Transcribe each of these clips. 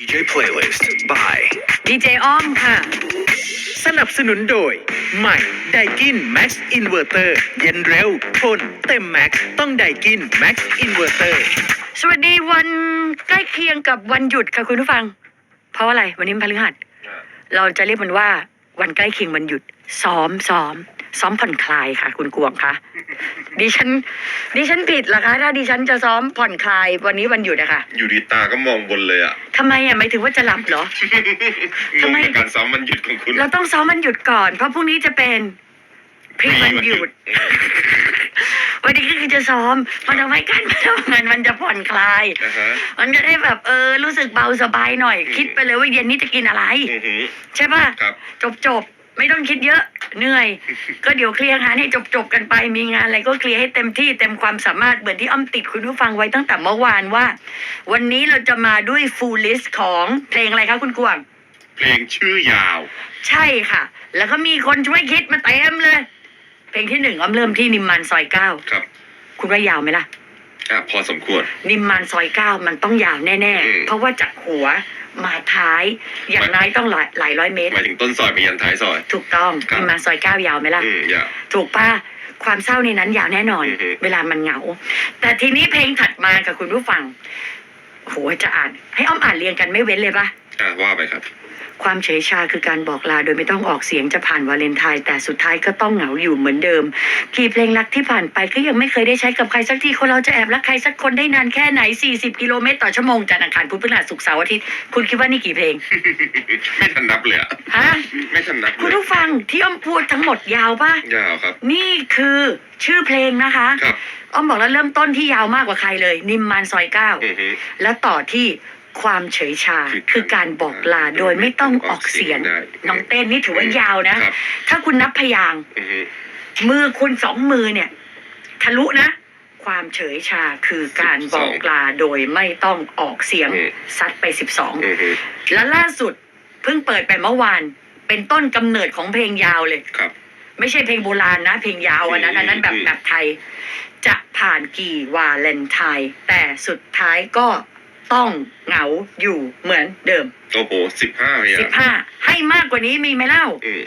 DJ Playlist by ดีเจอ้อมค่ะ สนับสนุนโดย ใหม่ไดกิน Max Inverter เย็นเร็ว ทน เต็มแม็กต้องไดกิน Max Inverter สวัสดีวันใกล้เคียงกับวันหยุดค่ะคุณผู้ฟัง เพราะอะไรวันนี้มันพฤหัส เราจะเรียกมันว่าวันใกล้เคียงวันหยุด ซ้อมซ้อม ซ้อมผ่อนคลายค่ะ คุณกวงคะดิฉันดิฉันผิดเหรอคะ ถ้าดิฉันจะซ้อมผ่อนคลายวันนี้วันหยุดอะค่ะอยู่ดีตาก็มองบนเลยอะทำไมอะหมายถึงว่าจะหลับเหรอ งทำงไม กับการซ้อมมันหยุดของคุณเราต้องซ้อมวันหยุดก่อนเพราะพรุ่งนี้จะเป็นพรีวันหยุดวันนี้ก็คือจะซ้อมมันทำให้การทำงานมันจะผ่อนคลายอ่าฮะ มันจะได้แบบเออรู้สึกเบาสบายหน่อยคิดไปเลยว่าเย็นนี้จะกินอะไร อือหือใช่ป่ะครับ จบจบๆ ไม่ต้องคิดเยอะเหนื่อย ก็เดี๋ยวเคลียร์งานให้จบจบๆกันไป มีงานอะไรก็เคลียร์ให้เต็มที่เต็มความสามารถเหมือนที่อ้อมติดคุณผู้ฟังไว้ตั้งแต่เมื่อวานว่า วันนี้เราจะมาด้วยฟูลลิสต์ของเพลงอะไรคะคุณกวางเพลงชื่อยาว ใช่ค่ะ แล้วก็มีคนช่วยคิดมาเต็มเลย เพลงที่หนึ่งอ้อมเริ่มที่นิมมานซอยเก้าครับ คุณว่ายาวไหมล่ะ อะพอสมควร นิมมานซอยเก้ามันต้องยาวแน่ อืม ๆ เพราะว่าจากหัวมาท้ายอย่างน้อยต้องหลายหลายร้อยเมตร หมายถึงต้นซอยไปยันท้ายซอย ถูกต้องครับ นิมมานซอยเก้ายาวไหมล่ะ อืมยาวถูกป่ะความเศร้าในนั้นยาวแน่นอน อือฮึ เวลามันเหงา แต่ทีนี้เพลงถัดมากับคุณผู้ฟังโหจะอ่าน ให้อ้อมอ่านเรียงกันไม่เว้นเลยปะอะว่าไปครับ ความเฉยชาคือการบอกลาโดยไม่ต้องออกเสียงจะผ่านวาเลนไทน์แต่สุดท้ายก็ต้องเหงาอยู่เหมือนเดิม กี่เพลงรักที่ผ่านไปก็ยังไม่เคยได้ใช้กับใครสักทีคนเราจะแอบรักใครสักคนได้นานแค่ไหน 40 กิโลเมตรต่อชั่วโมงจันทร์อังคารพุธพฤหัสศุกร์เสาร์อาทิตย์คุณคิดว่านี่กี่เพลง ไม่ทันนับเลยอะฮะ ไม่ทันนับคุณเลยผู้ฟังที่อ้อมพูดทั้งหมดยาวปะยาวครับ นี่คือชื่อเพลงนะคะ ครับ อ้อมบอกแล้วเริ่มต้นที่ยาวมากกว่าใครเลย นิมมานซอยเก้า อือหือแล้วต่อที่ ความเฉยชาคือคือการบอกลาโดยไม่ต้องออกเสียงได้น้องเต้นนี่ถือว่ายาวนะ ครับ ถ้าคุณนับพยางค์อือหือมือคุณสองมือเนี่ย ทะลุนะ ความเฉยชาคือการบอกลาโดยไม่ต้องออกเสียงซัดไปสิบสอง อือหือและล่าสุดเพิ่งเปิดไปเมื่อวาน เป็นต้นกำเนิดของเพลงยาวเลย ครับ ไม่ใช่เพลงโบราณนะ เพลงยาวอันนั้นอันนั้นแบบอืม แบบไทย จะผ่านกี่วาเลนไทน์แต่สุดท้ายก็ ต้องเหงาอยู่เหมือนเดิม โอ้โหสิบห้าเลยสิบอะห้าให้มากกว่านี้มีไหมเล่า อืม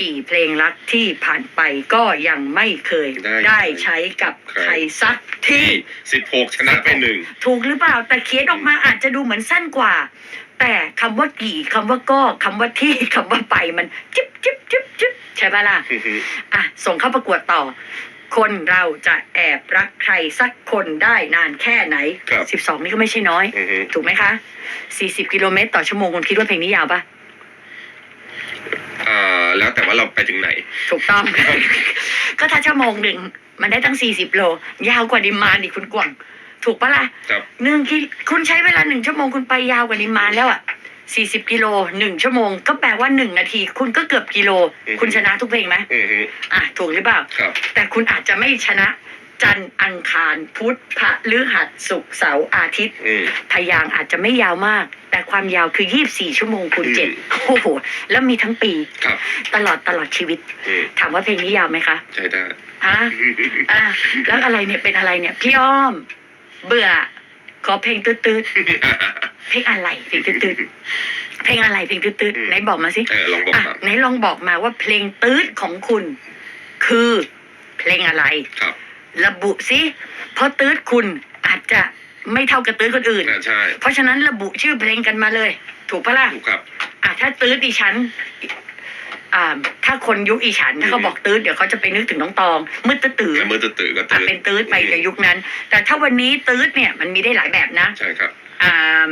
กี่เพลงรักที่ผ่านไปก็ยังไม่เคยได้ได้ใช้กับใคร ใครสักที่สิบหกชนะไปหนึ่ง ถูกหรือเปล่า แต่เขียนออกมาอาจจะดูเหมือนสั้นกว่า แต่คำว่ากี่คำว่าก็คำว่าที่คำว่าไปมันจิ๊บจิ๊บจิ๊บจิ๊บใช่ปะล่ะอือหืออะ ส่งเข้าประกวดต่อ คนเราจะแอบรักใครสักคนได้นานแค่ไหน ครับสิบสองนี่ก็ไม่ใช่น้อย อือหือถูกไหมคะสี่สิบกิโลเมตรต่อชั่วโมงคุณคิดว่าเพลงนี้ยาวปะอ่าแล้วแต่ว่าเราไปถึงไหน ถูกต้อง ก็ถ้าชั่วโมงหนึ่งมันได้ตั้งสี่สิบโล ยาวกว่านิมมานอีกคุณกวางถูกปะล่ะครับ หนึ่งกิคุณใช้เวลาหนึ่งชั่วโมงคุณไปยาวกว่านิมมานแล้วอะ สี่สิบกิโลหนึ่งชั่วโมง ก็แปลว่าหนึ่งนาที คุณก็เกือบกิโล อือฮึ คุณชนะทุกเพลงไหมอือหืออะถูกหรือเปล่า ครับ แต่คุณอาจจะไม่ชนะ จันทร์อังคาร พุธพฤหัสศุกร์เสาร์อาทิตย์ อืม พยางค์อาจจะไม่ยาวมาก แต่ความยาวคือ 24 ชั่วโมงคูณอืม เจ็ดโอ้โห แล้วมีทั้งปีครับตลอดตลอดชีวิต อืมถามว่าเพลงนี้ยาวไหมคะใช้ได้ฮะ อะแล้วอะไรเนี่ยเป็นอะไรเนี่ย พี่อ้อม เบื่อ ขอเพลงตืดๆ เพลงอะไรเพลงตืดๆเพลงอะไรเพลงตืดอืมๆไหนบอกมาสิเออลองบอกอะมาไหนลองบอกมาว่าเพลงตืดของคุณ คือเพลงอะไรครับ ระบุสิเพราะตืดคุณอาจจะไม่เท่ากับตืดคนอื่นน่าใช่เพราะฉะนั้นระบุชื่อเพลงกันมาเลย ถูกปะล่ะถูกครับอะถ้าตืดดิฉันอ่าถ้าคนยุคอีฉันถ้าเขาอืมบอกตืดเดี๋ยวเขาจะไปนึกถึงน้องตองมืดตื้อตื่แต่เมื่อตื่นก็อะตื่นเป็นตืดไปในยุคนั้น แต่ถ้าวันนี้ตืดเนี่ยมันมีได้หลายแบบนะใช่ครับ อ่า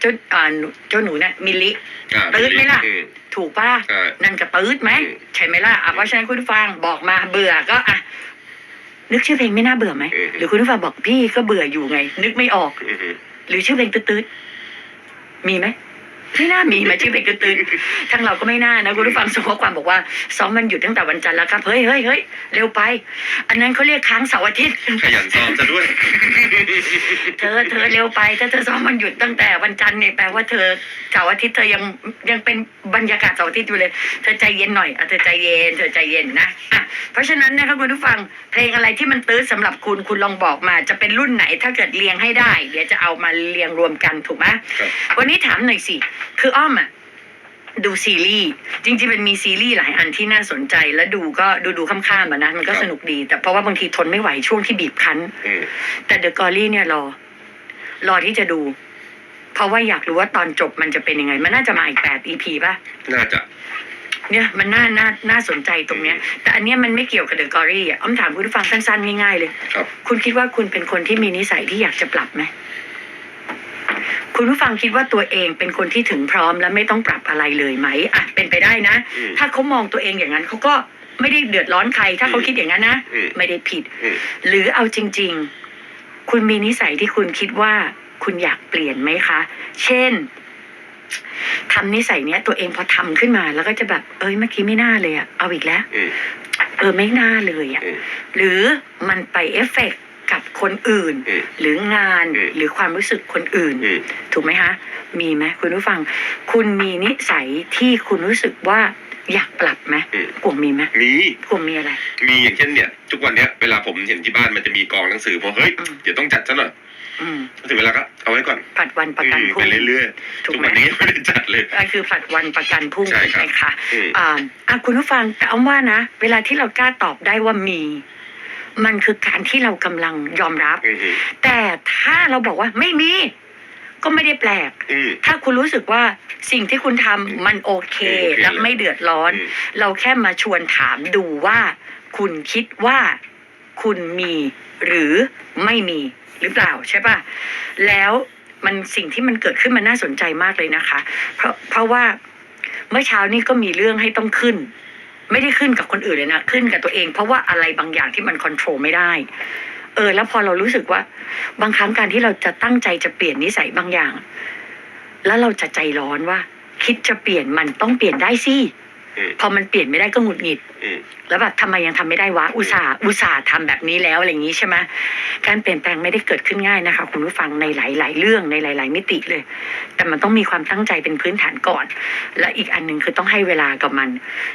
เจ้าอ่าหนูเจ้าหนูเนี่ยมิลลิ อ่าตื่นไหมล่ะ อืมถูกปะล่ะใช่นั่นก็ตืดไหมอืม ใช่ไหมล่ะอะเพราะฉะนั้นคุณผู้ฟังบอกมาเบื่อก็อะนึกชื่อเพลงไม่น่าเบื่อไหมอืมหรือคุณผู้ฟังบอกพี่ก็เบื่ออยู่ไง นึกไม่ออก อือหือหรือชื่อเพลงตืดๆมีไหม ไม่น่ามีมาชื่อเพลงกระตือนทางเราก็ไม่น่านะคุณผู้ฟังส่งข้อความบอกว่าซ้อมมันหยุดตั้งแต่วันจันทร์แล้วครับ เฮ้ยเฮ้ยเฮ้ยเร็วไป อันนั้นเขาเรียกค้างเสาร์อาทิตย์ ขยันซ้อมซะด้วย เธอเธอเร็วไป ถ้าเธอซ้อมมันหยุดตั้งแต่วันจันทร์เนี่ยแปลว่าเธอเสาร์อาทิตย์เธอยังยังเป็นบรรยากาศเสาร์อาทิตย์อยู่เลย เธอใจเย็นหน่อยอะเธอใจเย็น เธอใจเย็นนะอะเพราะฉะนั้นนะคะคุณผู้ฟังเพลงอะไรที่มันตื้อสำหรับคุณคุณลองบอกมา จะเป็นรุ่นไหนถ้าเกิดเรียงให้ได้ เดี๋ยวจะเอามาเรียงรวมกันถูกไหมครับวันนี้ถามหน่อยสิคืออ้อมอะดูซีรีส์จริงๆมันมีซีรีส์หลายอันที่น่าสนใจ แล้วดูก็ดูดูข้ามๆอะนะมันก็สนุกดี แต่เพราะว่าบางทีทนไม่ไหวช่วงที่บีบคั้น อืมแต่เดอะกอรี่เนี่ยรอ รอที่จะดู เพราะว่าอยากรู้ว่าตอนจบมันจะเป็นยังไง มันน่าจะมาอีกแปด EP ป่ะ น่าจะเนี่ยมันน่าน่าน่าสนใจตรงเนี้ย แต่อันเนี้ยมันไม่เกี่ยวกับเดอะกอรี่อะอ้อมถามคุณผู้ฟังสั้นๆ ง่ายๆเลย ครับ คุณคิดว่าคุณเป็นคนที่มีนิสัยที่อยากจะปรับไหม คุณผู้ฟังคิดว่าตัวเองเป็นคนที่ถึงพร้อมและไม่ต้องปรับอะไรเลยไหมอะเป็นไปได้นะ อืม ถ้าเขามองตัวเองอย่างนั้นเขาก็ไม่ได้เดือดร้อนใคร ถ้าเขาอืมคิดอย่างนั้นนะ อืม ไม่ได้ผิด อืม หรือเอาจริง ๆ คุณมีนิสัยที่คุณคิดว่าคุณอยากเปลี่ยนไหมคะ เช่นทำนิสัยเนี้ย ตัวเองพอทำขึ้นมา แล้วก็จะแบบ เอ้ยเมื่อกี้ไม่น่าเลยอะเอาอีกแล้ว อืมเออไม่น่าเลยอะอืม หรือมันไปเอฟเฟกต์กับ คนอื่นอืมหรืองานอืมหรือความรู้สึกคนอื่นอืมถูกไหมคะมีไหมคุณผู้ฟัง คุณมีนิสัยที่คุณรู้สึกว่าอยากปรับไหมอืมกลุ่มมีไหมมีกลุ่มมีอะไร มีอย่างเช่นเนี่ย ทุกวันเนี้ยเวลาผมเห็นที่บ้านมันจะมีกองหนังสือผมเฮ้ยอืมเดี๋ยวต้องจัดซะหน่อยอืมถึงเวลาก็เอาไว้ก่อนผัดวันประกันอืมพรุ่ไปงเรื่อยๆถูทุกกไหมวันนี้ไม่ได้จัดเลยก็คือผลัดวันประกันพรุ่งใช่ครับไหมคะอืมอ่าอะคุณผู้ฟังแต่อ้อมว่านะ เวลาที่เรากล้าตอบได้ว่ามี มันคือการที่เรากำลังยอมรับอืมอืมแต่ถ้าเราบอกว่าไม่มี ก็ไม่ได้แปลกอืมถ้าคุณรู้สึกว่าสิ่งที่คุณทำมันโอเคโอเค และไม่เดือดร้อนอืมเราแค่มาชวนถามดูว่า คุณคิดว่าคุณมีหรือไม่มีหรือเปล่าใช่ปะแล้วมันสิ่งที่มันเกิดขึ้นมันน่าสนใจมากเลยนะคะ เพราะเพราะว่าเมื่อเช้านี้ก็มีเรื่องให้ต้องขึ้น ไม่ได้ขึ้นกับคนอื่นเลยนะ ขึ้นกับตัวเอง เพราะว่าอะไรบางอย่างที่มันควบคุมไม่ได้ เออ แล้วพอเรารู้สึกว่า บางครั้งการที่เราจะตั้งใจจะเปลี่ยนนิสัยบางอย่าง แล้วเราจะใจร้อนว่า คิดจะเปลี่ยนมันต้องเปลี่ยนได้สิ พอมันเปลี่ยนไม่ได้ก็หงุดหงิดอืมแล้วแบบทำไมยังทำไม่ได้วะอุตส่าห์อุตส่าห์ทำแบบนี้แล้วอะไรอย่างนี้ใช่ไหมการเปลี่ยนแปลงไม่ได้เกิดขึ้นง่ายนะคะ คุณผู้ฟังในหลาย ๆ เรื่องในหลาย ๆ มิติเลย แต่มันต้องมีความตั้งใจเป็นพื้นฐานก่อน และอีกอันหนึ่งคือต้องให้เวลากับมัน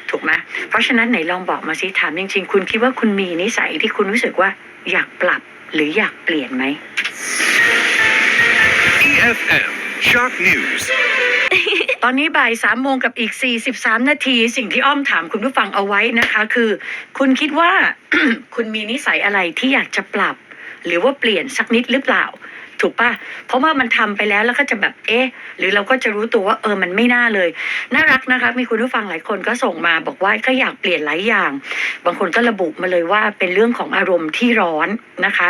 ถูกไหมเพราะฉะนั้นไหนลองบอกมาสิถามจริง ๆ คุณคิดว่าคุณมีนิสัยที่คุณรู้สึกว่าอยากปรับหรืออยากเปลี่ยนไหม EFM Shock News ตอนนี้บ่ายสามโมงกับอีก 43 นาที สิ่งที่อ้อมถามคุณผู้ฟังเอาไว้นะคะ คือ คุณคิดว่า คุณมีนิสัยอะไรที่อยากจะปรับ หรือว่าเปลี่ยนสักนิดหรือเปล่า ถูกปะเพราะว่ามันทำไปแล้วแล้วก็จะแบบเอ๊ะ หรือเราก็จะรู้ตัวว่าเออมันไม่น่าเลย น่ารักนะคะมีคุณผู้ฟังหลายคนก็ส่งมาบอกว่าก็อยากเปลี่ยนหลายอย่าง บางคนก็ระบุมาเลยว่าเป็นเรื่องของอารมณ์ที่ร้อนนะคะ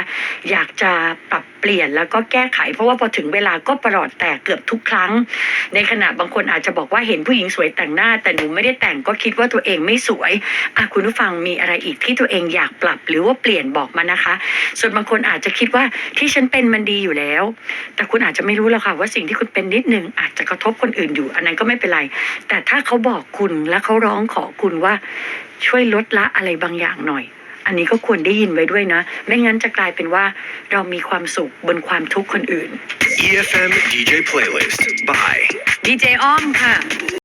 อยากจะปรับเปลี่ยนแล้วก็แก้ไข เพราะว่าพอถึงเวลาก็ประหลอดแตกเกือบทุกครั้ง ในขณะบางคนอาจจะบอกว่าเห็นผู้หญิงสวยแต่งหน้า แต่หนูไม่ได้แต่งก็คิดว่าตัวเองไม่สวยอะคุณผู้ฟังมีอะไรอีกที่ตัวเองอยากปรับหรือว่าเปลี่ยนบอกมานะคะ ส่วนบางคนอาจจะคิดว่าที่ฉันเป็นมันดีอยู่อยู่แล้ว แต่คุณอาจจะไม่รู้แล้วค่ะว่าสิ่งที่คุณเป็นนิดนึงอาจจะกระทบคนอื่นอยู่ อันนั้นก็ไม่เป็นไร แต่ถ้าเขาบอกคุณและเขาร้องขอคุณว่าช่วยลดละอะไรบางอย่างหน่อย อันนี้ก็ควรได้ยินไว้ด้วยนะ ไม่งั้นจะกลายเป็นว่าเรามีความสุขบนความทุกข์คนอื่น EFM DJ Playlist by ดีเจอ้อมค่ะ